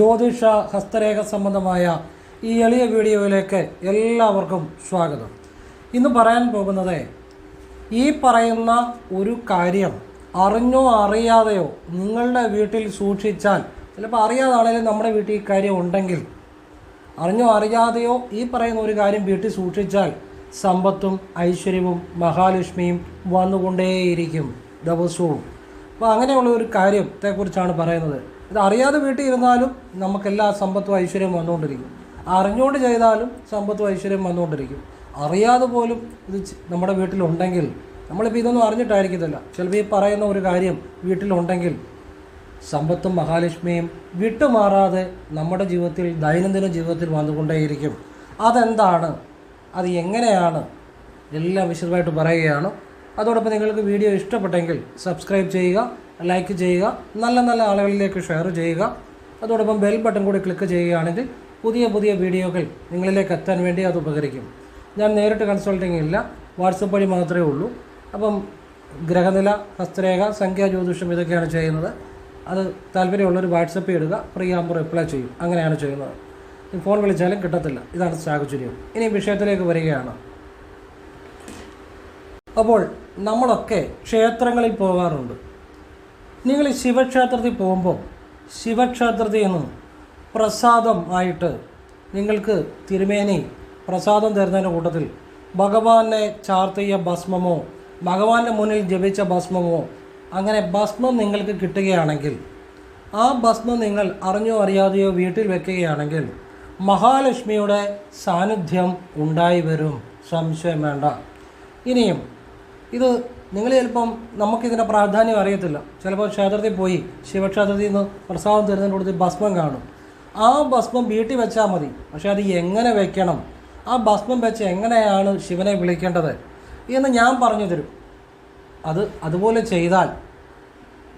ജ്യോതിഷ ഹസ്തരേഖ സംബന്ധമായ ഈ എളിയ വീഡിയോയിലേക്ക് എല്ലാവർക്കും സ്വാഗതം. ഇന്ന് പറയാൻ പോകുന്നത് ഈ പറയുന്ന ഒരു കാര്യം അറിഞ്ഞോ അറിയാതെയോ നിങ്ങളുടെ വീട്ടിൽ സൂക്ഷിച്ചാൽ ചിലപ്പോൾ അറിയാതാണെങ്കിലും നമ്മുടെ വീട്ടിൽ ഈ കാര്യം ഉണ്ടെങ്കിൽ അറിഞ്ഞോ അറിയാതെയോ ഈ പറയുന്ന ഒരു കാര്യം വീട്ടിൽ സൂക്ഷിച്ചാൽ സമ്പത്തും ഐശ്വര്യവും മഹാലക്ഷ്മിയും വന്നുകൊണ്ടേയിരിക്കും ദിവസവും. അപ്പോൾ അങ്ങനെയുള്ള ഒരു കാര്യത്തെക്കുറിച്ചാണ് പറയുന്നത്. ഇത് അറിയാതെ വീട്ടിൽ ഇരുന്നാലും നമുക്കെല്ലാ സമ്പത്തും ഐശ്വര്യം വന്നുകൊണ്ടിരിക്കും. അറിഞ്ഞുകൊണ്ട് ചെയ്താലും സമ്പത്തും ഐശ്വര്യം വന്നുകൊണ്ടിരിക്കും. അറിയാതെ പോലും ഇത് നമ്മുടെ വീട്ടിലുണ്ടെങ്കിൽ നമ്മളിപ്പോൾ ഇതൊന്നും അറിഞ്ഞിട്ടായിരിക്കത്തില്ല. ചിലപ്പോൾ ഈ പറയുന്ന ഒരു കാര്യം വീട്ടിലുണ്ടെങ്കിൽ സമ്പത്തും മഹാലക്ഷ്മിയും വിട്ടുമാറാതെ നമ്മുടെ ജീവിതത്തിൽ ദൈനംദിന ജീവിതത്തിൽ വന്നുകൊണ്ടേയിരിക്കും. അതെന്താണ്? അത് എങ്ങനെയാണ്? എല്ലാം വിശദമായിട്ട് പറയുകയാണ്. അതോടൊപ്പം നിങ്ങൾക്ക് വീഡിയോ ഇഷ്ടപ്പെട്ടെങ്കിൽ സബ്സ്ക്രൈബ് ചെയ്യുക. ലൈക്ക് ചെയ്യുക നല്ല നല്ല ആളുകളിലേക്ക് ഷെയർ ചെയ്യുക. അതോടൊപ്പം ബെൽ ബട്ടൺ കൂടി ക്ലിക്ക് ചെയ്യുകയാണെങ്കിൽ പുതിയ പുതിയ വീഡിയോകൾ നിങ്ങളിലേക്ക് എത്താൻ വേണ്ടി അത് ഉപകരിക്കും. ഞാൻ നേരിട്ട് കൺസൾട്ടിങ് ഇല്ല വാട്സപ്പ് വഴി മാത്രമേ ഉള്ളൂ. അപ്പം ഗ്രഹനില ഹസ്തരേഖ സംഖ്യാ ജ്യോതിഷം ഇതൊക്കെയാണ് ചെയ്യുന്നത്. അത് താല്പര്യമുള്ളൊരു വാട്സപ്പ് ഇടുക ഫ്രീ ആകുമ്പോൾ റിപ്ലൈ ചെയ്യും. അങ്ങനെയാണ് ചെയ്യുന്നത്. ഫോൺ വിളിച്ചാലും കിട്ടത്തില്ല. ഇതാണ് സാഹചര്യം. ഇനി വിഷയത്തിലേക്ക് വരികയാണ്. അപ്പോൾ നമ്മളൊക്കെ ക്ഷേത്രങ്ങളിൽ പോകാറുണ്ട്. നിങ്ങൾ ഈ ശിവക്ഷേത്രത്തിൽ പോകുമ്പോൾ ശിവക്ഷേത്രത്തിൽ നിന്ന് പ്രസാദം ആയിട്ട് നിങ്ങൾക്ക് തിരുമേനി പ്രസാദം തരുന്നതിന്റെ കൂട്ടത്തിൽ ഭഗവാനെ ചാർത്തിയ ഭസ്മമോ ഭഗവാന്റെ മുന്നിൽ ജപിച്ച ഭസ്മമോ അങ്ങനെ ഭസ്മം നിങ്ങൾക്ക് കിട്ടുകയാണെങ്കിൽ ആ ഭസ്മം നിങ്ങൾ അറിഞ്ഞോ അറിയാതെയോ വീട്ടിൽ വെക്കുകയാണെങ്കിൽ മഹാലക്ഷ്മിയുടെ സാന്നിധ്യം ഉണ്ടായി വരും. സംശയം വേണ്ട. ഇനിയും ഇത് നിങ്ങൾ ചിലപ്പം നമുക്കിതിന്റെ പ്രാധാന്യം അറിയത്തില്ല. ചിലപ്പോൾ ക്ഷേത്രത്തിൽ പോയി ശിവക്ഷേത്രത്തിൽ നിന്ന് പ്രസാദം തരുന്നതിന്റെ കൂടുതൽ ഭസ്മം കാണും. ആ ഭസ്മം വീട്ടിൽ വെച്ചാൽ മതി. പക്ഷേ അത് എങ്ങനെ വെക്കണം? ആ ഭസ്മം വെച്ച് എങ്ങനെയാണ് ശിവനെ വിളിക്കേണ്ടത് എന്ന് ഞാൻ പറഞ്ഞു തരും. അത് അതുപോലെ ചെയ്താൽ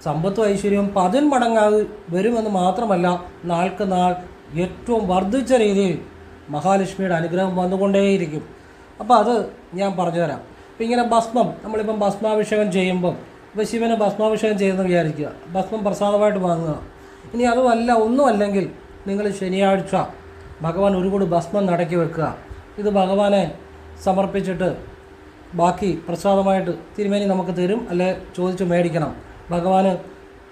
സമ്പത്തും ഐശ്വര്യവും പതിൻ മടങ്ങാതെ വരുമെന്ന് മാത്രമല്ല നാൾക്ക് നാൾ ഏറ്റവും വർദ്ധിച്ച രീതിയിൽ മഹാലക്ഷ്മിയുടെ അനുഗ്രഹം വന്നുകൊണ്ടേയിരിക്കും. അപ്പോൾ അത് ഞാൻ പറഞ്ഞുതരാം. ഇപ്പം ഇങ്ങനെ ഭസ്മം നമ്മളിപ്പം ഭസ്മാഭിഷേകം ചെയ്യുമ്പം ഇപ്പോൾ ശിവന് ഭസ്മാഭിഷേകം ചെയ്യുമെന്ന് വിചാരിക്കുക. ഭസ്മം പ്രസാദമായിട്ട് വാങ്ങുക. ഇനി അതുമല്ല ഒന്നുമല്ലെങ്കിൽ നിങ്ങൾ ശനിയാഴ്ച ഭഗവാൻ ഒരു കൂടി ഭസ്മം നടക്കി വെക്കുക. ഇത് ഭഗവാനെ സമർപ്പിച്ചിട്ട് ബാക്കി പ്രസാദമായിട്ട് തിരുമേനി നമുക്ക് തരും. അല്ലെ ചോദിച്ച് മേടിക്കണം. ഭഗവാന്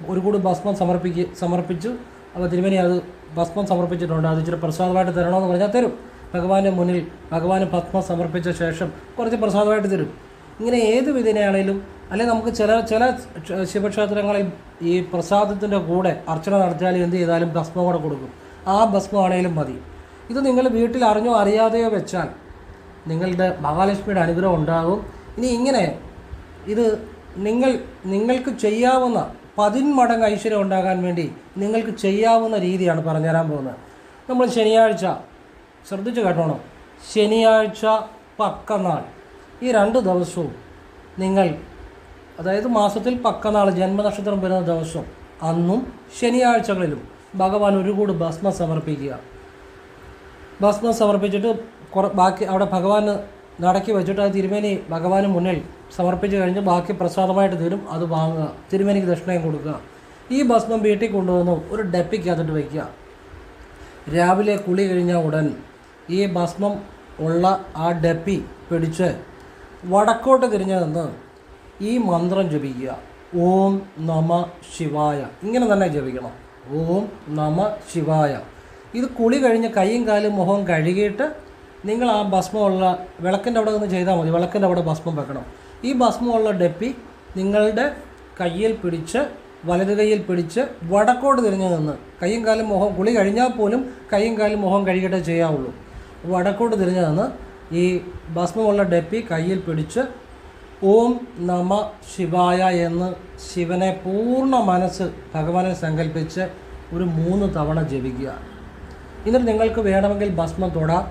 ഒരു കൂടി ഭസ്മം സമർപ്പിക്കുക സമർപ്പിച്ചു. അപ്പോൾ തിരുമേനി അത് ഭസ്മം സമർപ്പിച്ചിട്ടുണ്ട്. അത് ഇച്ചിരി പ്രസാദമായിട്ട് തരണമെന്ന് പറഞ്ഞാൽ തരും. ഭഗവാന്റെ മുന്നിൽ ഭഗവാന് പത്മ സമർപ്പിച്ച ശേഷം കുറച്ച് പ്രസാദമായിട്ട് തരും. ഇങ്ങനെ ഏത് വിധേനയാണേലും അല്ലെങ്കിൽ നമുക്ക് ചില ചില ക്ഷ- ശിവക്ഷേത്രങ്ങളിൽ ഈ പ്രസാദത്തിന്റെ കൂടെ അർച്ചന നടത്തിയാലും എന്ത് ചെയ്താലും ഭസ്മം കൂടെ കൊടുക്കും. ആ ഭസ്മമാണേലും മതി. ഇത് നിങ്ങൾ വീട്ടിൽ അറിഞ്ഞോ അറിയാതെയോ വെച്ചാൽ നിങ്ങളുടെ മഹാലക്ഷ്മിയുടെ അനുഗ്രഹം ഉണ്ടാകും. ഇനി ഇങ്ങനെ ഇത് നിങ്ങൾ നിങ്ങൾക്ക് ചെയ്യാവുന്ന പതിന്മടങ്ങ് ഐശ്വര്യം ഉണ്ടാകാൻ വേണ്ടി നിങ്ങൾക്ക് ചെയ്യാവുന്ന രീതിയാണ് പറഞ്ഞുതരാൻ പോകുന്നത്. നമ്മൾ ശനിയാഴ്ച ശ്രദ്ധിച്ച് കേട്ടോണം. ശനിയാഴ്ച പക്കനാൾ. ഈ രണ്ട് ദിവസവും നിങ്ങൾ അതായത് മാസത്തിൽ പക്കനാൾ ജന്മനക്ഷത്രം വരുന്ന ദിവസം അന്നും ശനിയാഴ്ചകളിലും ഭഗവാൻ ഒരു കൂട് ഭസ്മം സമർപ്പിക്കുക. ഭസ്മം സമർപ്പിച്ചിട്ട് കുറ ബാക്കി അവിടെ ഭഗവാന് നടക്കി വെച്ചിട്ട് ആ തിരുമേനി ഭഗവാന് മുന്നിൽ സമർപ്പിച്ച് കഴിഞ്ഞ് ബാക്കി പ്രസാദമായിട്ട് തരും അത് വാങ്ങുക. തിരുമേനിക്ക് ദക്ഷിണയും കൊടുക്കുക. ഈ ഭസ്മം വീട്ടിൽ കൊണ്ടുവന്ന് ഒരു ഡപ്പിക്കകത്തിട്ട് വയ്ക്കുക രാവിലെ കുളി കഴിഞ്ഞ ഉടൻ ഈ ഭസ്മം ഉള്ള ആ ഡപ്പി പിടിച്ച് വടക്കോട്ട് തിരിഞ്ഞു നിന്ന് ഈ മന്ത്രം ജപിക്കുക. ഓം നമ ശിവായ. ഇങ്ങനെ തന്നെ ജപിക്കണം. ഓം നമ ശിവായ. ഇത് കുളി കഴിഞ്ഞ് കൈയും കാലും മുഖവും കഴുകിയിട്ട് നിങ്ങൾ ആ ഭസ്മമുള്ള വിളക്കിന്റെ അവിടെ നിന്ന് ചെയ്താൽ മതി. വിളക്കിന്റെ അവിടെ ഭസ്മം വെക്കണം. ഈ ഭസ്മമുള്ള ഡപ്പി നിങ്ങളുടെ കയ്യിൽ പിടിച്ച് വലത് കൈയിൽ പിടിച്ച് വടക്കോട്ട് തിരിഞ്ഞു നിന്ന്. കൈയും കാലും മുഖം കുളി കഴിഞ്ഞാൽ പോലും കൈയും കാലും മുഖം കഴുകിയിട്ടേ ചെയ്യാവുള്ളൂ. വടക്കോട്ട് തിരിഞ്ഞു നിന്ന് ഈ ഭസ്മമുള്ള ഡപ്പി കയ്യിൽ പിടിച്ച് ഓം നമ ശിവായ എന്ന് ശിവനെ പൂർണ മനസ്സ് ഭഗവാനെ സങ്കല്പിച്ച് ഒരു മൂന്ന് തവണ ജപിക്കുക. എന്നിട്ട് നിങ്ങൾക്ക് വേണമെങ്കിൽ ഭസ്മം തൊടാം.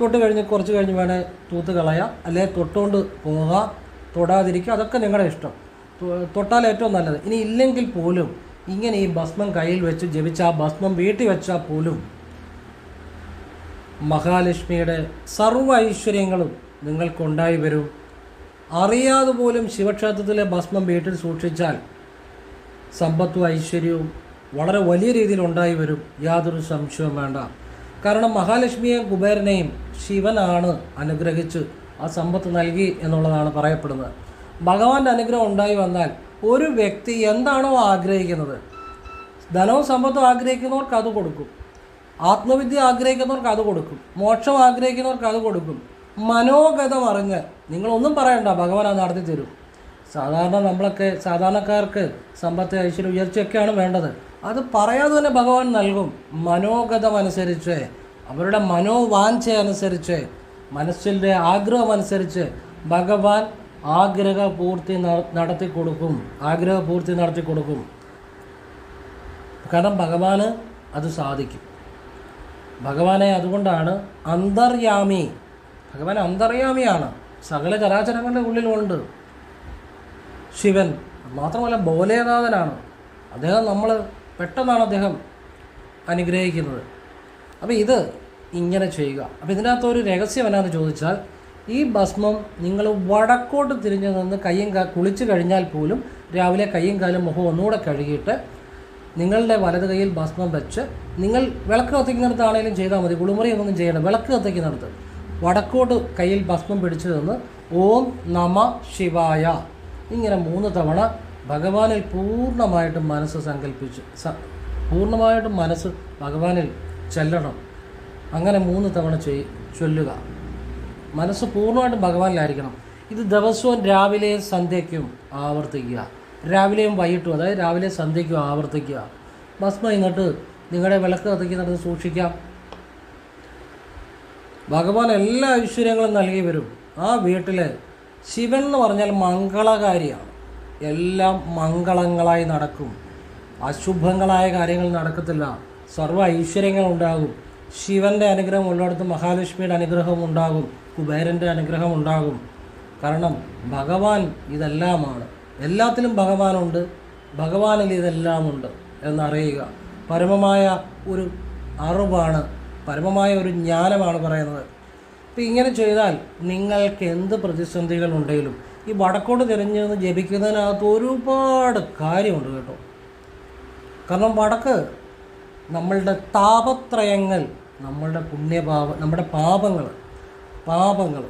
തൊട്ട് കഴിഞ്ഞ് കുറച്ച് കഴിഞ്ഞ് വേണേൽ തൂത്ത് കളയാം. അല്ലെങ്കിൽ തൊട്ടുകൊണ്ട് പോകാം തൊടാതിരിക്കുക. അതൊക്കെ നിങ്ങളുടെ ഇഷ്ടം. തൊട്ടാൽ ഏറ്റവും നല്ലത്. ഇനി ഇല്ലെങ്കിൽ പോലും ഇങ്ങനെ ഈ ഭസ്മം കയ്യിൽ വെച്ച് ജപിച്ച ആ ഭസ്മം വീട്ടിൽ വെച്ചാൽ പോലും മഹാലക്ഷ്മിയുടെ സർവ ഐശ്വര്യങ്ങളും നിങ്ങൾക്കുണ്ടായി വരും. അറിയാതെ പോലും ശിവക്ഷേത്രത്തിലെ ഭസ്മം വീട്ടിൽ സൂക്ഷിച്ചാൽ സമ്പത്തും ഐശ്വര്യവും വളരെ വലിയ രീതിയിൽ ഉണ്ടായി വരും. യാതൊരു സംശയവും വേണ്ട. കാരണം മഹാലക്ഷ്മിയെയും കുബേരനെയും ശിവനാണ് അനുഗ്രഹിച്ച് ആ സമ്പത്ത് നൽകി എന്നുള്ളതാണ് പറയപ്പെടുന്നത്. ഭഗവാന്റെ അനുഗ്രഹം ഉണ്ടായി വന്നാൽ ഒരു വ്യക്തി എന്താണോ ആഗ്രഹിക്കുന്നത്? ധനവും സമ്പത്തും ആഗ്രഹിക്കുന്നവർക്ക് അത് കൊടുക്കും. ആത്മവിദ്യ ആഗ്രഹിക്കുന്നവർക്ക് അത് കൊടുക്കും. മോക്ഷം ആഗ്രഹിക്കുന്നവർക്ക് അത് കൊടുക്കും. മനോഗതം അറിഞ്ഞ് നിങ്ങളൊന്നും പറയണ്ട ഭഗവാൻ അത് നടത്തി തരും. സാധാരണ നമ്മളൊക്കെ സാധാരണക്കാർക്ക് സമ്പത്ത് ഐശ്വര്യം ഉയർച്ചയൊക്കെയാണ് വേണ്ടത്. അത് പറയാതെ തന്നെ ഭഗവാൻ നൽകും. മനോഗതം അനുസരിച്ച് അവരുടെ മനോവാഞ്ച അനുസരിച്ച് മനസ്സിന്റെ ആഗ്രഹം അനുസരിച്ച് ഭഗവാൻ ആഗ്രഹപൂർത്തി പൂർത്തി നടത്തി കൊടുക്കും ആഗ്രഹപൂർത്തി നടത്തി കൊടുക്കും കാരണം ഭഗവാന് അത് സാധിക്കും. ഭഗവാനെ അതുകൊണ്ടാണ് അന്തർയാമി ഭഗവാൻ അന്തർയാമിയാണ് സകല ചരാചരങ്ങളുടെ ഉള്ളിലുണ്ട് ശിവൻ മാത്രമല്ല ബോലേനാഥനാണ് അദ്ദേഹം നമ്മൾ പെട്ടെന്നാണ് അദ്ദേഹം അനുഗ്രഹിക്കുന്നത്. അപ്പോൾ ഇത് ഇങ്ങനെ ചെയ്യുക. അപ്പോൾ ഇതിനകത്തൊരു രഹസ്യം എന്നാന്ന് ചോദിച്ചാൽ ഈ ഭസ്മം നിങ്ങൾ വടക്കോട്ട് തിരിഞ്ഞു നിന്ന് കയ്യും കാ കുളിച്ചു കഴിഞ്ഞാൽ പോലും രാവിലെ കയ്യും കാലും മുഖം ഒന്നുകൂടെ കഴുകിയിട്ട് നിങ്ങളുടെ വലത് കൈയിൽ ഭസ്മം വെച്ച് നിങ്ങൾ വിളക്ക് കത്തിക്കുന്നിടത്താണെങ്കിലും ചെയ്താൽ മതി. കുളിമുറി ഒന്നും ചെയ്യണ്ട. വിളക്ക് കത്തിക്കുന്നിടത്ത്. വടക്കോട്ട് കയ്യിൽ ഭസ്മം പിടിച്ചു നിന്ന് ഓം നമ ശിവായ. ഇങ്ങനെ മൂന്ന് തവണ ഭഗവാനിൽ പൂർണമായിട്ടും മനസ്സ് സങ്കല്പിച്ച് പൂർണമായിട്ടും മനസ്സ് ഭഗവാനിൽ ചെല്ലണം. അങ്ങനെ മൂന്ന് തവണ ചെയ് ചൊല്ലുക. മനസ്സ് പൂർണമായിട്ടും ഭഗവാനിലായിരിക്കണം. ഇത് ദിവസവും രാവിലെ സന്ധ്യയ്ക്കും ആവർത്തിക്കുക. രാവിലെയും വൈകിട്ടും അതായത് രാവിലെ സന്ധ്യയ്ക്കും ആവർത്തിക്കുക. ഭസ്മം ഇങ്ങോട്ട് നിങ്ങളുടെ വിളക്ക് കത്തിക്കുന്നിടത്ത് സൂക്ഷിക്കാം. ഭഗവാൻ എല്ലാ ഐശ്വര്യങ്ങളും നൽകി വരും. ആ വീട്ടിൽ ശിവൻ എന്ന് പറഞ്ഞാൽ മംഗളകാരിയാണ്. എല്ലാം മംഗളങ്ങളായി നടക്കും. അശുഭങ്ങളായ കാര്യങ്ങൾ നടക്കത്തില്ല. സർവ ഐശ്വര്യങ്ങൾ ഉണ്ടാകും. ശിവന്റെ അനുഗ്രഹം ഉള്ളിടത്ത് മഹാലക്ഷ്മിയുടെ അനുഗ്രഹം ഉണ്ടാകും. കുബേരന്റെ അനുഗ്രഹം ഉണ്ടാകും കാരണം ഭഗവാൻ ഇതെല്ലാമാണ്. എല്ലാത്തിലും ഭഗവാനുണ്ട്. ഭഗവാനിൽ ഇതെല്ലാമുണ്ട് എന്നറിയുക. പരമമായ ഒരു അറിവാണ് പരമമായ ഒരു ജ്ഞാനമാണ് പറയുന്നത്. അപ്പോൾ ഇങ്ങനെ ചെയ്താൽ നിങ്ങൾക്ക് എന്ത് പ്രതിസന്ധികൾ ഉണ്ടെങ്കിലും ഈ വടക്കോട് തിരഞ്ഞു നിന്ന് ജപിക്കുന്നതിനകത്ത് ഒരുപാട് കാര്യമുണ്ട് കേട്ടോ. കാരണം വടക്ക് നമ്മളുടെ താപത്രയങ്ങൾ നമ്മളുടെ പുണ്യപാപ നമ്മുടെ പാപങ്ങൾ പാപങ്ങൾ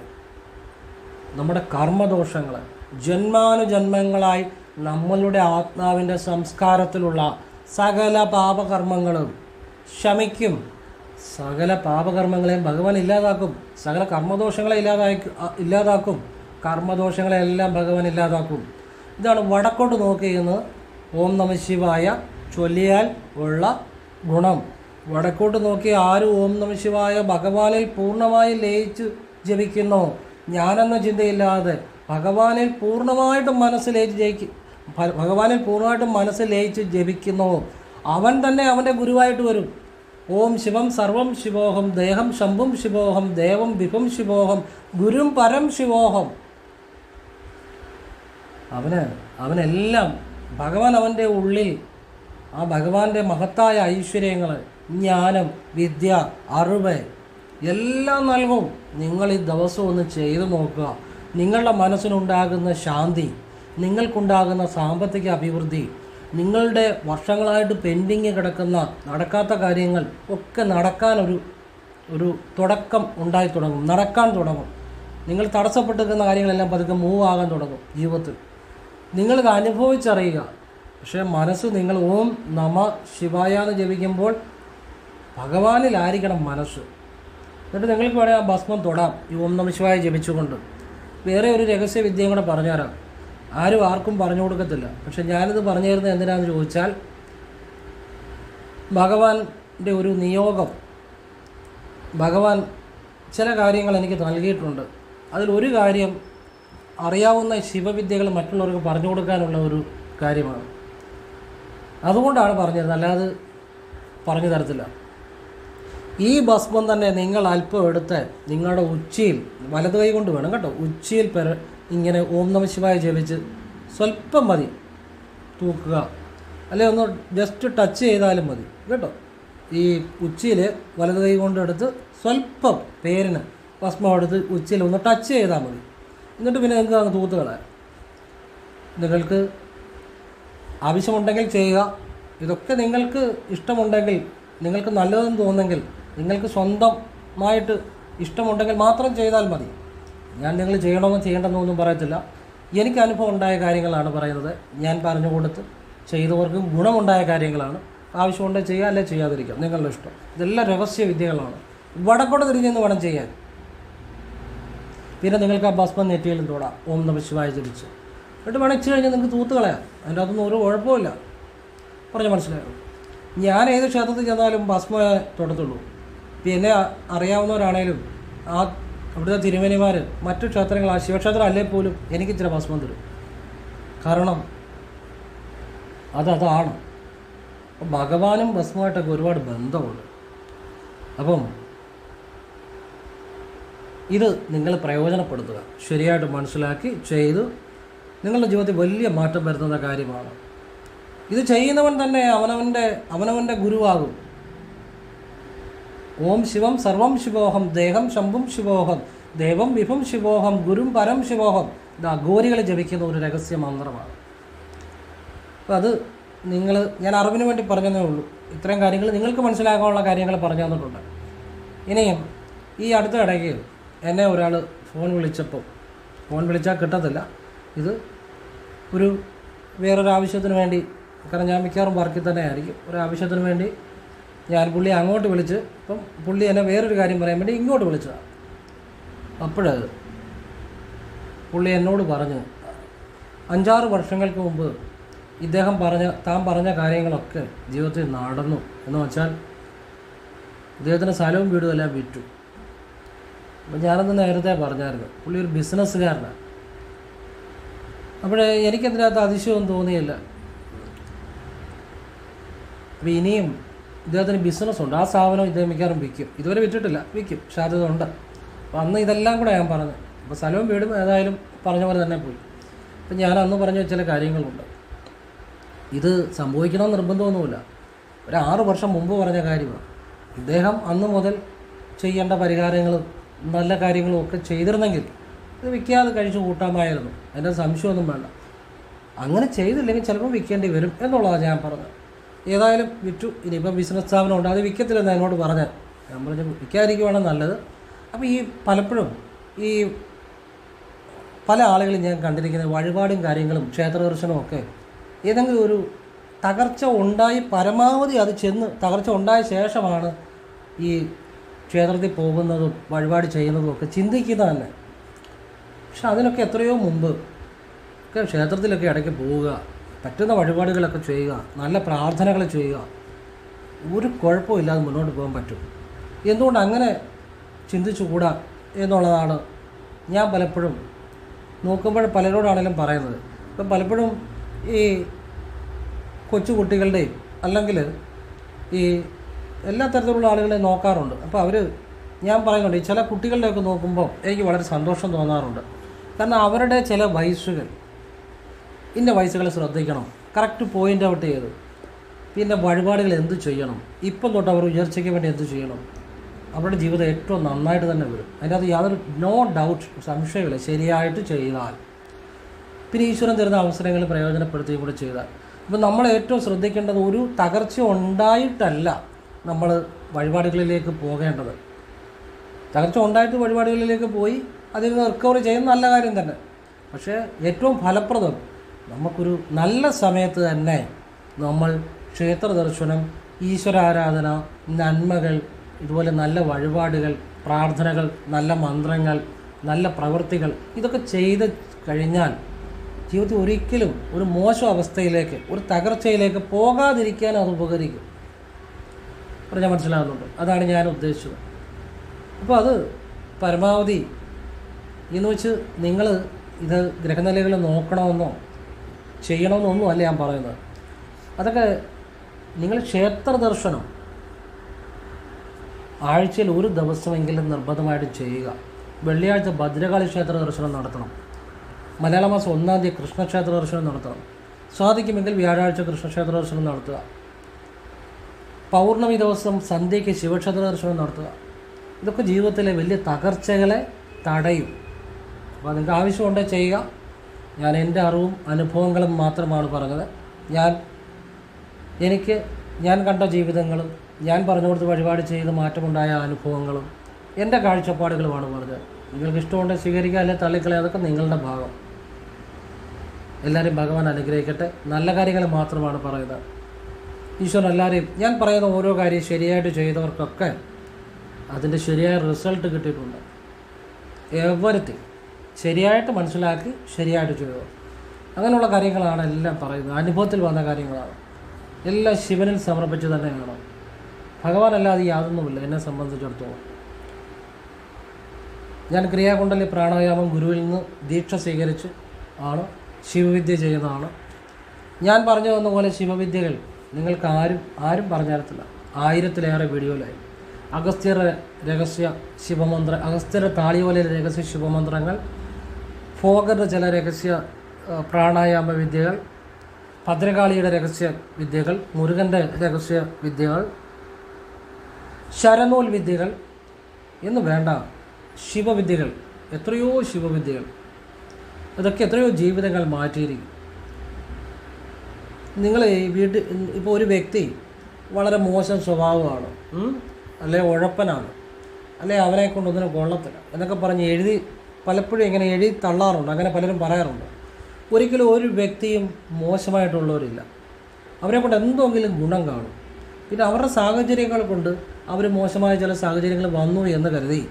നമ്മുടെ കർമ്മദോഷങ്ങൾ ജന്മാനുജന്മങ്ങളായി നമ്മളുടെ ആത്മാവിന്റെ സംസ്കാരത്തിലുള്ള സകല പാപകർമ്മങ്ങളും ക്ഷമിക്കും സകല പാപകർമ്മങ്ങളെയും ഭഗവാൻ ഇല്ലാതാക്കും. സകല കർമ്മദോഷങ്ങളെ ഇല്ലാതായി ഇല്ലാതാക്കും. കർമ്മദോഷങ്ങളെല്ലാം ഭഗവാൻ ഇല്ലാതാക്കും. ഇതാണ് വടക്കോട്ട് നോക്കിയിരുന്നത്. ഓം നമ ശിവായ ചൊല്ലിയാൽ ഉള്ള ഗുണം. വടക്കോട്ട് നോക്കി ആരും ഓം നമശിവായ ഭഗവാനിൽ പൂർണമായി ലയിച്ച് ജപിക്കുന്നു. ഞാനെന്ന ചിന്തയില്ലാതെ ഭഗവാനിൽ പൂർണമായിട്ടും മനസ്സ് ലയിച്ച് ജയിക്കും ഭഗവാനിൽ പൂർണമായിട്ടും മനസ്സ് ലയിച്ച് ജപിക്കുന്നു. അവൻ തന്നെ അവന്റെ ഗുരുവായിട്ട് വരും. ഓം ശിവം സർവം ശിവോഹം ദേഹം ശംഭും ശിവോഹം ദേവം വിഭം ശിവോഹം ഗുരും പരം ശിവോഹം. അവന് അവനെല്ലാം ഭഗവാൻ അവന്റെ ഉള്ളിൽ ആ ഭഗവാന്റെ മഹത്തായ ഐശ്വര്യങ്ങൾ ജ്ഞാനം വിദ്യ അറിവ് എല്ലാം നൽകും. നിങ്ങൾ ഈ ദിവസം ഒന്ന് ചെയ്തു നോക്കുക. നിങ്ങളുടെ മനസ്സിനുണ്ടാകുന്ന ശാന്തി നിങ്ങൾക്കുണ്ടാകുന്ന സാമ്പത്തിക അഭിവൃദ്ധി നിങ്ങളുടെ വർഷങ്ങളായിട്ട് പെൻഡിങ് കിടക്കുന്ന നടക്കാത്ത കാര്യങ്ങൾ ഒക്കെ നടക്കാനൊരു ഒരു തുടക്കം ഉണ്ടായി തുടങ്ങും. നടക്കാൻ തുടങ്ങും. നിങ്ങൾ തടസ്സപ്പെട്ടിരിക്കുന്ന കാര്യങ്ങളെല്ലാം പതുക്കെ മൂവ് ആകാൻ തുടങ്ങും ജീവിതത്തിൽ. നിങ്ങളിത് അനുഭവിച്ചറിയുക. പക്ഷേ മനസ്സ് നിങ്ങൾ ഓം നമ ശിവായ എന്ന് ജപിക്കുമ്പോൾ ഭഗവാനിലായിരിക്കണം മനസ്സ്. എന്നിട്ട് നിങ്ങൾക്ക് വേണേൽ ആ ഭസ്മം തൊടാം. ഈ ഓം നമശിവായ ജപിച്ചുകൊണ്ട്. വേറെ ഒരു രഹസ്യവിദ്യയും കൂടെ പറഞ്ഞുതരാം. ആരും ആർക്കും പറഞ്ഞു കൊടുക്കത്തില്ല. പക്ഷെ ഞാനിത് പറഞ്ഞു തരുന്നത് എന്തിനാണെന്ന് ചോദിച്ചാൽ ഭഗവാന്റെ ഒരു നിയോഗം ഭഗവാൻ ചില കാര്യങ്ങൾ എനിക്ക് നൽകിയിട്ടുണ്ട്. അതിലൊരു കാര്യം അറിയാവുന്ന ശിവവിദ്യകൾ മറ്റുള്ളവർക്ക് പറഞ്ഞു കൊടുക്കാനുള്ള ഒരു കാര്യമാണ്. അതുകൊണ്ടാണ് പറഞ്ഞത്. അല്ലാതെ പറഞ്ഞു തരത്തില്ല. ഈ ഭസ്മം തന്നെ നിങ്ങൾ അല്പം എടുത്ത് നിങ്ങളുടെ ഉച്ചിയിൽ വലത് കൈ കൊണ്ട് വേണം കേട്ടോ. ഉച്ചിയിൽ പെര ഇങ്ങനെ ഓം നമ ശിവായ ജപിച്ച് സ്വല്പം മതി. തൂക്കുക. അല്ലെ ഒന്ന് ജസ്റ്റ് ടച്ച് ചെയ്താലും മതി. കേട്ടോ. ഈ ഉച്ചിയിൽ വലത് കൈ കൊണ്ട് എടുത്ത് സ്വല്പം പേരിന് ഭസ്മം എടുത്ത് ഉച്ചിയിൽ ഒന്ന് ടച്ച് ചെയ്താൽ മതി. എന്നിട്ട് പിന്നെ നിങ്ങൾക്ക് അങ്ങ് തൂത്ത് കളയാം. നിങ്ങൾക്ക് ആവശ്യമുണ്ടെങ്കിൽ ചെയ്യുക. ഇതൊക്കെ നിങ്ങൾക്ക് ഇഷ്ടമുണ്ടെങ്കിൽ നിങ്ങൾക്ക് നല്ലതെന്ന് തോന്നുന്നെങ്കിൽ നിങ്ങൾക്ക് സ്വന്തമായിട്ട് ഇഷ്ടമുണ്ടെങ്കിൽ മാത്രം ചെയ്താൽ മതി. ഞാൻ നിങ്ങൾ ചെയ്യണമെന്നോ ചെയ്യേണ്ടെന്നോ ഒന്നും പറയത്തില്ല. എനിക്ക് അനുഭവം ഉണ്ടായ കാര്യങ്ങളാണ് പറയുന്നത്. ഞാൻ പറഞ്ഞു കൊടുത്ത് ചെയ്തവർക്കും ഗുണമുണ്ടായ കാര്യങ്ങളാണ്. ആവശ്യമുണ്ടെങ്കിൽ ചെയ്യുക അല്ലെ ചെയ്യാതിരിക്കാം. നിങ്ങളുടെ ഇഷ്ടം. ഇതെല്ലാം രഹസ്യ വിദ്യകളാണ്. വടക്കോട്ട് തിരിഞ്ഞെന്ന് വേണം ചെയ്യാൻ. പിന്നെ നിങ്ങൾക്ക് ആ ഭസ്മം നെറ്റിയിലും തൊടാം. ഓം നമ ശിവായ ജപിച്ച്. എന്നിട്ട് വണച്ചു കഴിഞ്ഞാൽ നിങ്ങൾക്ക് തൂത്ത് കളയാം. അതിന്റെ അതൊന്നും ഒരു കുഴപ്പമില്ല പറഞ്ഞ് മനസ്സിലായോ? ഞാൻ ഏത് ക്ഷേത്രത്തിൽ ചെന്നാലും ഭസ്മ തൊടത്തുള്ളൂ. പിന്നെ അറിയാവുന്നവരാണേലും ആ അവിടുത്തെ തിരുമേനിമാർ മറ്റു ക്ഷേത്രങ്ങൾ ആ ശിവക്ഷേത്രം അല്ലേ പോലും എനിക്ക് ഇച്ചിരി ഭസ്മം തരും. കാരണം അത് അതാണ്. അപ്പം ഭഗവാനും ഭസ്മമായിട്ടൊക്കെ ഒരുപാട് ബന്ധമുണ്ട്. അപ്പം ഇത് നിങ്ങൾ പ്രയോജനപ്പെടുത്തുക. ശരിയായിട്ട് മനസ്സിലാക്കി ചെയ്ത്. നിങ്ങളുടെ ജീവിതത്തിൽ വലിയ മാറ്റം വരുത്തുന്ന കാര്യമാണ്. ഇത് ചെയ്യുന്നവൻ തന്നെ അവനവന്റെ അവനവന്റെ ഗുരുവാകും. ഓം ശിവം സർവം ശിവോഹം ദേഹം ശംഭും ശിവോഹം ദേവം വിഭം ശിവോഹം ഗുരും പരം ശിവോഹം. ഇത് അഘോരികൾ ജപിക്കുന്ന ഒരു രഹസ്യ മന്ത്രമാണ്. അപ്പോൾ അത് നിങ്ങൾ ഞാൻ അറിവിന് വേണ്ടി പറഞ്ഞതേ ഉള്ളൂ. ഇത്രയും കാര്യങ്ങൾ നിങ്ങൾക്ക് മനസ്സിലാക്കാനുള്ള കാര്യങ്ങൾ പറഞ്ഞു തന്നിട്ടുണ്ട്. ഇനിയും ഈ അടുത്ത ഇടയ്ക്ക് എന്നെ ഒരാൾ ഫോൺ വിളിച്ചപ്പോൾ ഫോൺ വിളിച്ചാൽ കിട്ടത്തില്ല. ഇത് ഒരു വേറൊരു ആവശ്യത്തിന് വേണ്ടി കാരണം ഞാൻ മിക്കവാറും വർക്കിൽ തന്നെ ആയിരിക്കും. ഒരു ആവശ്യത്തിന് വേണ്ടി ഞാൻ പുള്ളി അങ്ങോട്ട് വിളിച്ച് ഇപ്പം പുള്ളി എന്നെ വേറൊരു കാര്യം പറയാൻ വേണ്ടി ഇങ്ങോട്ട് വിളിച്ചതാണ് അപ്പോഴത് പുള്ളി എന്നോട് പറഞ്ഞു അഞ്ചാറ് വർഷങ്ങൾക്ക് മുമ്പ് ഇദ്ദേഹം പറഞ്ഞ താൻ പറഞ്ഞ കാര്യങ്ങളൊക്കെ ജീവിതത്തിൽ നടന്നു. എന്ന് വെച്ചാൽ ഇദ്ദേഹത്തിന്റെ സ്ഥലവും വീടും എല്ലാം വിറ്റു. അപ്പം ഞാനന്ന് നേരത്തെ പറഞ്ഞായിരുന്നു പുള്ളി ഒരു ബിസിനസ്സുകാരനാണ് അപ്പോഴേ എനിക്കതിനകത്ത് അതിശയമൊന്നും തോന്നിയില്ല. അപ്പം ഇനിയും ഇദ്ദേഹത്തിന് ബിസിനസ് ഉണ്ട്. ആ സ്ഥാപനം ഇദ്ദേഹം മിക്കവാറും വിൽക്കും. ഇതുവരെ വിറ്റിട്ടില്ല. വിൽക്കും. സാധ്യത ഉണ്ട്. അപ്പോൾ അന്ന് ഇതെല്ലാം കൂടെ ഞാൻ പറഞ്ഞു അപ്പോൾ സ്ഥലവും വീടും ഏതായാലും പറഞ്ഞ പോലെ തന്നെ പോയി. അപ്പം ഞാൻ അന്ന് പറഞ്ഞ ചില കാര്യങ്ങളുണ്ട്. ഇത് സംഭവിക്കണം നിർബന്ധമൊന്നുമില്ല. ഒരു ആറ് വർഷം മുമ്പ് പറഞ്ഞ കാര്യമാണ്. ഇദ്ദേഹം അന്ന് മുതൽ ചെയ്യേണ്ട പരിഹാരങ്ങളും നല്ല കാര്യങ്ങളും ഒക്കെ ചെയ്തിരുന്നെങ്കിൽ ഇത് വിൽക്കാതെ കഴിച്ചു കൂട്ടാമായിരുന്നു. അതിന്റെ സംശയമൊന്നും വേണ്ട. അങ്ങനെ ചെയ്തില്ലെങ്കിൽ ചിലപ്പോൾ വിൽക്കേണ്ടി വരും എന്നുള്ളതാണ് ഞാൻ പറഞ്ഞത്. ഏതായാലും വിറ്റു. ഇനിയിപ്പം ബിസിനസ് സ്ഥാപനം ഉണ്ട്. അത് വിൽക്കത്തില്ലെന്ന് എന്നോട് പറഞ്ഞാൽ ഞാൻ പറഞ്ഞു വിൽക്കാതിരിക്കുവാണ് നല്ലത്. അപ്പോൾ ഈ പലപ്പോഴും ഈ പല ആളുകളും ഞാൻ കണ്ടിരിക്കുന്ന വഴിപാടും കാര്യങ്ങളും ക്ഷേത്ര ദർശനവും ഒക്കെ ഏതെങ്കിലും ഒരു തകർച്ച ഉണ്ടായി പരമാവധി അത് ചെന്ന് തകർച്ച ഉണ്ടായ ശേഷമാണ് ഈ ക്ഷേത്രത്തിൽ പോകുന്നതും വഴിപാട് ചെയ്യുന്നതും ഒക്കെ ചിന്തിക്കുന്നത് തന്നെ പക്ഷെ അതിനൊക്കെ എത്രയോ മുമ്പ് ഒക്കെ ക്ഷേത്രത്തിലൊക്കെ ഇടയ്ക്ക് പോവുക പറ്റുന്ന വഴിപാടുകളൊക്കെ ചെയ്യുക നല്ല പ്രാർത്ഥനകൾ ചെയ്യുക ഒരു കുഴപ്പമില്ലാതെ മുന്നോട്ട് പോകാൻ പറ്റും. എന്തുകൊണ്ട് അങ്ങനെ ചിന്തിച്ചുകൂടാ എന്നുള്ളതാണ് ഞാൻ പലപ്പോഴും നോക്കുമ്പോൾ പലരോടാണെങ്കിലും പറയുന്നത്. ഇപ്പം പലപ്പോഴും ഈ കൊച്ചു കുട്ടികളുടെയും അല്ലെങ്കിൽ ഈ എല്ലാ തരത്തിലുള്ള ആളുകളെ നോക്കാറുണ്ട്. അപ്പോൾ അവർ ഞാൻ പറയുന്നുണ്ട് ചില കുട്ടികളുടെയൊക്കെ നോക്കുമ്പോൾ എനിക്ക് വളരെ സന്തോഷം തോന്നാറുണ്ട്. കാരണം അവരുടെ ചില വയസ്സുകൾ ഇന്ന വയസ്സുകൾ ശ്രദ്ധിക്കണം. കറക്റ്റ് പോയിന്റ് ഔട്ട് ചെയ്ത്. പിന്നെ വഴിപാടുകൾ എന്ത് ചെയ്യണം? ഇപ്പം തൊട്ട് അവർ ഉയർച്ചയ്ക്ക് വേണ്ടി എന്ത് ചെയ്യണം? അവരുടെ ജീവിതം ഏറ്റവും നന്നായിട്ട് തന്നെ വരും. അതിന്റെ അത് യാതൊരു നോ ഡൗട്ട് സംശയമില്ല. ശരിയായിട്ട് ചെയ്താൽ. പിന്നെ ഈശ്വരൻ തരുന്ന അവസരങ്ങൾ പ്രയോജനപ്പെടുത്തി കൂടി ചെയ്താൽ. ഇപ്പം നമ്മൾ ഏറ്റവും ശ്രദ്ധിക്കേണ്ടത് ഒരു തകർച്ച ഉണ്ടായിട്ടല്ല നമ്മൾ വഴിപാടുകളിലേക്ക് പോകേണ്ടത്. തകർച്ച ഉണ്ടായിട്ട് വഴിപാടുകളിലേക്ക് പോയി അതിൽ നിന്ന് റിക്കവറി ചെയ്യുന്ന നല്ല കാര്യം തന്നെ. പക്ഷേ ഏറ്റവും ഫലപ്രദം നമുക്കൊരു നല്ല സമയത്ത് തന്നെ നമ്മൾ ക്ഷേത്ര ദർശനം ഈശ്വരാരാധന നന്മകൾ ഇതുപോലെ നല്ല വഴിപാടുകൾ പ്രാർത്ഥനകൾ നല്ല മന്ത്രങ്ങൾ നല്ല പ്രവൃത്തികൾ ഇതൊക്കെ ചെയ്ത് കഴിഞ്ഞാൽ ജീവിതത്തിൽ ഒരിക്കലും ഒരു മോശം അവസ്ഥയിലേക്ക് ഒരു തകർച്ചയിലേക്ക് പോകാതിരിക്കാൻ അത് ഉപകരിക്കും. പറഞ്ഞാൽ മനസ്സിലാകുന്നുണ്ട്. അതാണ് ഞാൻ ഉദ്ദേശിച്ചത്. അപ്പോൾ അത് പരമാവധി എന്ന് വെച്ച് നിങ്ങൾ ഇത് ഗ്രഹനിലകൾ നോക്കണമെന്നോ ചെയ്യണമെന്നൊന്നും അല്ല ഞാൻ പറയുന്നത്. അതൊക്കെ നിങ്ങൾ ക്ഷേത്ര ദർശനം. ആഴ്ചയിൽ ഒരു ദിവസമെങ്കിലും നിർബന്ധമായിട്ട് ചെയ്യുക. വെള്ളിയാഴ്ച ഭദ്രകാളി ക്ഷേത്ര ദർശനം നടത്തണം. മലയാള മാസം ഒന്നാം തീയതി കൃഷ്ണക്ഷേത്ര ദർശനം നടത്തണം. സാധിക്കുമെങ്കിൽ വ്യാഴാഴ്ച കൃഷ്ണക്ഷേത്ര ദർശനം നടത്തുക. പൗർണമി ദിവസം സന്ധ്യയ്ക്ക് ശിവക്ഷേത്ര ദർശനം നടത്തുക. ഇതൊക്കെ ജീവിതത്തിലെ വലിയ തകർച്ചകളെ തടയും. അപ്പോൾ നിങ്ങൾക്ക് ആവശ്യമുണ്ടെങ്കിൽ ചെയ്യുക. ഞാൻ എന്റെ അറിവും അനുഭവങ്ങളും മാത്രമാണ് പറഞ്ഞത്. ഞാൻ എനിക്ക് ഞാൻ കണ്ട ജീവിതങ്ങളും ഞാൻ പറഞ്ഞു കൊടുത്ത് വഴിപാട് ചെയ്ത് മാറ്റമുണ്ടായ അനുഭവങ്ങളും എന്റെ കാഴ്ചപ്പാടുകളുമാണ് പറഞ്ഞത്. നിങ്ങൾക്ക് ഇഷ്ടമുണ്ട് സ്വീകരിക്കുക അല്ലെങ്കിൽ തള്ളിക്കളെ അതൊക്കെ നിങ്ങളുടെ ഭാഗം. എല്ലാവരും ഭഗവാൻ അനുഗ്രഹിക്കട്ടെ. നല്ല കാര്യങ്ങൾ മാത്രമാണ് പറയുന്നത്. ഈശ്വരൻ എല്ലാവരെയും ഞാൻ പറയുന്ന ഓരോ കാര്യം ശരിയായിട്ട് ചെയ്തവർക്കൊക്കെ അതിന്റെ ശരിയായ റിസൾട്ട് കിട്ടിയിട്ടുണ്ട്. എവരത്തി ശരിയായിട്ട് മനസ്സിലാക്കി ശരിയായിട്ട് ചെയ്തു അങ്ങനെയുള്ള കാര്യങ്ങളാണ് എല്ലാം പറയുന്നത്. അനുഭവത്തിൽ വന്ന കാര്യങ്ങളാണ്. എല്ലാം ശിവനിൽ സമർപ്പിച്ച് തന്നെയാണ്. ഭഗവാൻ അല്ലാതെ യാതൊന്നുമില്ല. എന്നെ സംബന്ധിച്ചിടത്തോളം. ഞാൻ ക്രിയാകുണ്ടലി പ്രാണായാമം ഗുരുവിൽ നിന്ന് ദീക്ഷ സ്വീകരിച്ച് ആണ് ശിവവിദ്യ ചെയ്യുന്നതാണ്. ഞാൻ പറഞ്ഞു വന്ന പോലെ ശിവവിദ്യകൾ നിങ്ങൾക്ക് ആരും ആരും പറഞ്ഞു തരത്തില്ല ആയിരത്തിലേറെ വീഡിയോയിലായി അഗസ്ത്യരുടെ രഹസ്യ ശിവമന്ത്ര അഗസ്ത്യരുടെ താളിയോലയിലെ രഹസ്യ ശിവമന്ത്രങ്ങൾ ഫോഗറിന്റെ ചില രഹസ്യ പ്രാണായാമ വിദ്യകൾ ഭദ്രകാളിയുടെ രഹസ്യ വിദ്യകൾ മുരുകന്റെ രഹസ്യ വിദ്യകൾ ശരനൂൽ വിദ്യകൾ എന്ന് വേണ്ട ശിവവിദ്യകൾ എത്രയോ ശിവവിദ്യകൾ ഇതൊക്കെ എത്രയോ ജീവിതങ്ങൾ മാറ്റിയിരിക്കും നിങ്ങൾ ഈ വീട്ടിൽ ഇപ്പോൾ ഒരു വ്യക്തി വളരെ മോശം സ്വഭാവമാണ്? അല്ലെ ഉഴപ്പനാണ് അല്ലെ അവനെ കൊണ്ടൊന്നിനും കൊള്ളത്തില്ല എന്നൊക്കെ പറഞ്ഞ് എഴുതി പലപ്പോഴും ഇങ്ങനെ എഴുതി തള്ളാറുണ്ട്. അങ്ങനെ പലരും പറയാറുണ്ട്. ഒരിക്കലും ഒരു വ്യക്തിയും മോശമായിട്ടുള്ളവരില്ല. അവരെ കൊണ്ട് എന്തെങ്കിലും ഗുണം കാണും. പിന്നെ അവരുടെ സാഹചര്യങ്ങൾ കൊണ്ട് അവർ മോശമായ ചില സാഹചര്യങ്ങൾ വന്നു എന്ന് കരുതി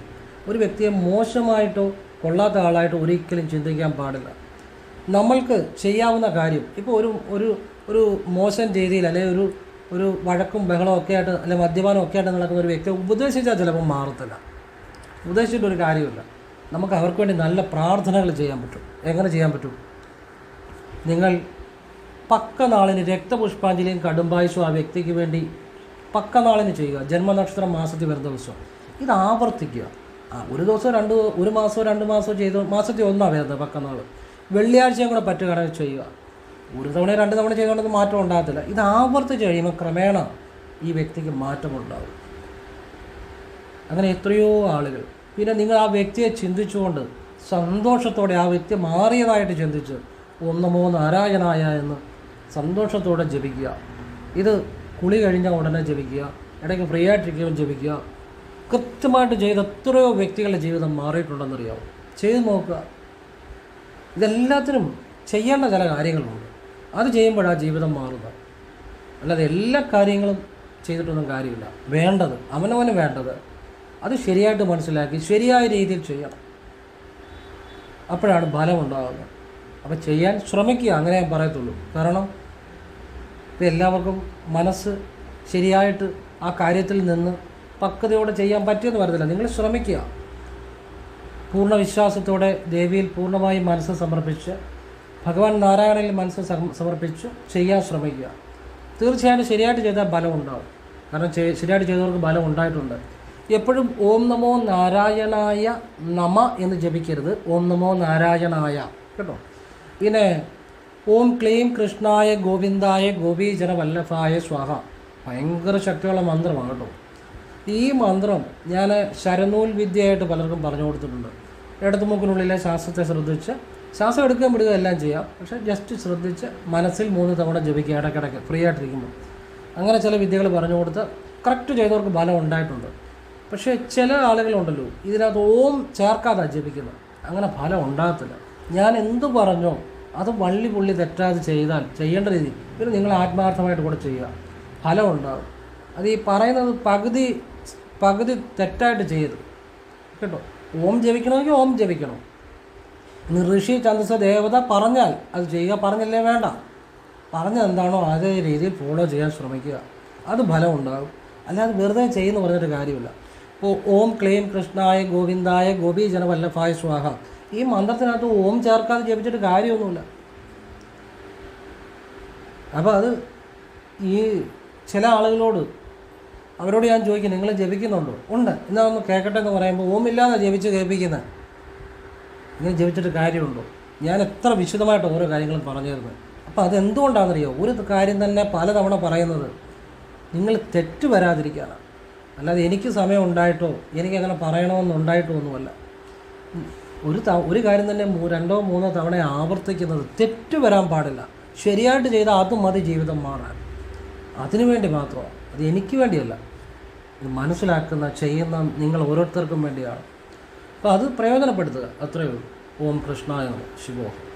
ഒരു വ്യക്തിയെ മോശമായിട്ടോ കൊള്ളാത്ത ആളായിട്ടോ ഒരിക്കലും ചിന്തിക്കാൻ പാടില്ല. നമ്മൾക്ക് ചെയ്യാവുന്ന കാര്യം ഇപ്പോൾ ഒരു ഒരു ഒരു മോശം രീതിയിൽ അല്ലെങ്കിൽ ഒരു ഒരു വഴക്കും ബഹളവും ഒക്കെ ആയിട്ട് അല്ലെങ്കിൽ മദ്യപാനം ഒക്കെ ആയിട്ട് നടക്കുന്ന ഒരു വ്യക്തിയെ ഉപദേശിച്ചാൽ ചിലപ്പോൾ മാറത്തില്ല. ഉപദേശിച്ചിട്ടൊരു കാര്യമില്ല നമുക്ക് അവർക്ക് വേണ്ടി നല്ല പ്രാർത്ഥനകൾ ചെയ്യാൻ പറ്റും. എങ്ങനെ ചെയ്യാൻ പറ്റും? നിങ്ങൾ പക്ക നാളിന് രക്തപുഷ്പാഞ്ജലിയും കടുംബായുസും ആ വ്യക്തിക്ക് വേണ്ടി പക്ക നാളിന് ചെയ്യുക. ജന്മനക്ഷത്രം മാസത്തിൽ വരുന്ന ദിവസം. ഇത് ആവർത്തിക്കുക. ആ ഒരു ദിവസം രണ്ട് ഒരു മാസമോ രണ്ട് മാസമോ ചെയ്ത് മാസത്തിൽ ഒന്നാണ് വരുന്നത് പക്ക നാൾ. വെള്ളിയാഴ്ചയും കൂടെ പറ്റുകയാണെങ്കിൽ ചെയ്യുക. ഒരു തവണ രണ്ട് തവണ ചെയ്തുകൊണ്ടൊന്നും മാറ്റം ഉണ്ടാകത്തില്ല. ഇത് ആവർത്തിച്ച് കഴിയുമ്പോൾ ക്രമേണ ഈ വ്യക്തിക്ക് മാറ്റമുണ്ടാകും. അങ്ങനെ എത്രയോ ആളുകൾ പിന്നെ നിങ്ങൾ ആ വ്യക്തിയെ ചിന്തിച്ചുകൊണ്ട് സന്തോഷത്തോടെ ആ വ്യക്തി മാറിയതായിട്ട് ചിന്തിച്ച് ഒന്ന് മൂന്ന് നാരായണായ എന്ന് സന്തോഷത്തോടെ ജപിക്കുക. ഇത് കുളി കഴിഞ്ഞ ഉടനെ ജപിക്കുക. ഇടയ്ക്ക് ഫ്രീ ആയിട്ടിരിക്കുകയും ജപിക്കുക. കൃത്യമായിട്ട് ചെയ്ത എത്രയോ വ്യക്തികളുടെ ജീവിതം മാറിയിട്ടുണ്ടെന്നറിയാവും. ചെയ്ത് നോക്കുക. ഇതെല്ലാത്തിനും ചെയ്യേണ്ട ചില കാര്യങ്ങളുണ്ട്. അത് ചെയ്യുമ്പോഴാണ് ജീവിതം മാറുക. അല്ലാതെ എല്ലാ കാര്യങ്ങളും ചെയ്തിട്ടൊന്നും കാര്യമില്ല. വേണ്ടത് അവനവന് വേണ്ടത് അത് ശരിയായിട്ട് മനസ്സിലാക്കി ശരിയായ രീതിയിൽ ചെയ്യണം. അപ്പോഴാണ് ഫലം ഉണ്ടാകുന്നത്. അപ്പോൾ ചെയ്യാൻ ശ്രമിക്കുക അങ്ങനെ ഞാൻ പറയത്തുള്ളൂ. കാരണം ഇപ്പം എല്ലാവർക്കും മനസ്സ് ശരിയായിട്ട് ആ കാര്യത്തിൽ നിന്ന് പക്വതയോടെ ചെയ്യാൻ പറ്റിയെന്ന് വരത്തില്ല. നിങ്ങൾ ശ്രമിക്കുക. പൂർണ വിശ്വാസത്തോടെ ദേവിയിൽ പൂർണമായി മനസ്സ് സമർപ്പിച്ച് ഭഗവാൻ നാരായണയിൽ മനസ്സ് സമർപ്പിച്ച് ചെയ്യാൻ ശ്രമിക്കുക. തീർച്ചയായിട്ടും ശരിയായിട്ട് ചെയ്താൽ ബലം ഉണ്ടാകും കാരണം ശരിയായിട്ട് ചെയ്തവർക്ക് ബലം ഉണ്ടായിട്ടുണ്ട്. എപ്പോഴും ഓം നമോ നാരായണായ നമ എന്ന് ജപിക്കരുത്. ഓം നമോ നാരായണായ. കേട്ടോ? പിന്നെ ഓം ക്ലീം കൃഷ്ണായ ഗോവിന്ദായ ഗോപീജന വല്ലഭായ സ്വാഹ. ഭയങ്കര ശക്തിയുള്ള മന്ത്രമാണ് കേട്ടോ. ഈ മന്ത്രം ഞാൻ ശരനൂൽ വിദ്യയായിട്ട് പലർക്കും പറഞ്ഞു കൊടുത്തിട്ടുണ്ട്. ഇടത്തുമുക്കിനുള്ളിലെ ശാസ്ത്രത്തെ ശ്രദ്ധിച്ച് ശ്വാസം എടുക്കുകയും വിടുക എല്ലാം ചെയ്യാം. പക്ഷെ ജസ്റ്റ് ശ്രദ്ധിച്ച് മനസ്സിൽ മൂന്ന് തവണ ജപിക്കുക ഇടയ്ക്കിടയ്ക്ക് ഫ്രീ ആയിട്ടിരിക്കുമ്പോൾ അങ്ങനെ ചില വിദ്യകൾ പറഞ്ഞു കൊടുത്ത് കറക്റ്റ് ചെയ്തവർക്ക് ബലം ഉണ്ടായിട്ടുണ്ട്. പക്ഷേ ചില ആളുകളുണ്ടല്ലോ ഇതിനകത്ത് ഓം ചേർക്കാതെ ജപിക്കുന്നത്. അങ്ങനെ ഫലം ഉണ്ടാകത്തില്ല. ഞാൻ എന്തു പറഞ്ഞോ അത് വള്ളി പുള്ളി തെറ്റാതെ ചെയ്താൽ ചെയ്യേണ്ട രീതി പിന്നെ നിങ്ങൾ ആത്മാർത്ഥമായിട്ട് കൂടെ ചെയ്യുക. ഫലം ഉണ്ടാകും. അത് ഈ പറയുന്നത് പകുതി പകുതി തെറ്റായിട്ട് ചെയ്യരുത് കേട്ടോ? ഓം ജപിക്കണമെങ്കിൽ ഓം ജപിക്കണം. ഇനി ഋഷി ചന്ദ്രസ ദേവത പറഞ്ഞാൽ അത് ചെയ്യുക പറഞ്ഞില്ലേ വേണ്ട. പറഞ്ഞത് എന്താണോ അതേ രീതിയിൽ ഫോളോ ചെയ്യാൻ ശ്രമിക്കുക. അത് ഫലം ഉണ്ടാകും. അല്ലാതെ വെറുതെ ചെയ്യുന്ന പറഞ്ഞിട്ട് കാര്യമില്ല. ഓം ക്ലീം കൃഷ്ണായ ഗോവിന്ദായ ഗോപീജന വല്ലഭായ സ്വാഹ. ഈ മന്ത്രത്തിനകത്ത് ഓം ചേർക്കാതെ ജപിച്ചിട്ട് കാര്യമൊന്നുമില്ല. അപ്പോൾ അത് ഈ ചില ആളുകളോട് അവരോട് ഞാൻ ചോദിക്കും നിങ്ങൾ ജപിക്കുന്നുണ്ടോ? ഉണ്ട്. എന്നാ ഒന്ന് കേൾക്കട്ടെ എന്ന് പറയുമ്പോൾ ഓം ഇല്ലാതെ ജപിച്ച് കേൾപ്പിക്കുന്നത് ഇങ്ങനെ ജപിച്ചിട്ട് കാര്യമുണ്ടോ? ഞാൻ എത്ര വിശദമായിട്ട് ഓരോ കാര്യങ്ങളും പറഞ്ഞു തരുന്നത് അപ്പോൾ അതെന്തുകൊണ്ടാണെന്നറിയോ? ഒരു കാര്യം തന്നെ പലതവണ പറയുന്നത് നിങ്ങൾ തെറ്റ് വരാതിരിക്കാനാണ് അല്ലാതെ എനിക്ക് സമയം ഉണ്ടായിട്ടോ എനിക്ക് അങ്ങനെ പറയണമെന്നുണ്ടായിട്ടോ ഒന്നുമല്ല ഒരു ത ഒരു കാര്യം തന്നെ രണ്ടോ മൂന്നോ തവണ ആവർത്തിക്കുന്നത് തെറ്റ് വരാൻ പാടില്ല. ശരിയായിട്ട് ചെയ്താൽ അത് മതി ജീവിതം മാറാൻ. അതിനു വേണ്ടി മാത്രമാണ് അത് എനിക്ക് വേണ്ടിയല്ല. ഇത് മനസ്സിലാക്കുന്ന ചെയ്യുന്ന നിങ്ങൾ ഓരോരുത്തർക്കും വേണ്ടിയാണ്. അപ്പോൾ അത് പ്രയോജനപ്പെടുത്തുക. അത്രയേ ഉള്ളൂ. ഓം കൃഷ്ണായ ശിവോഹം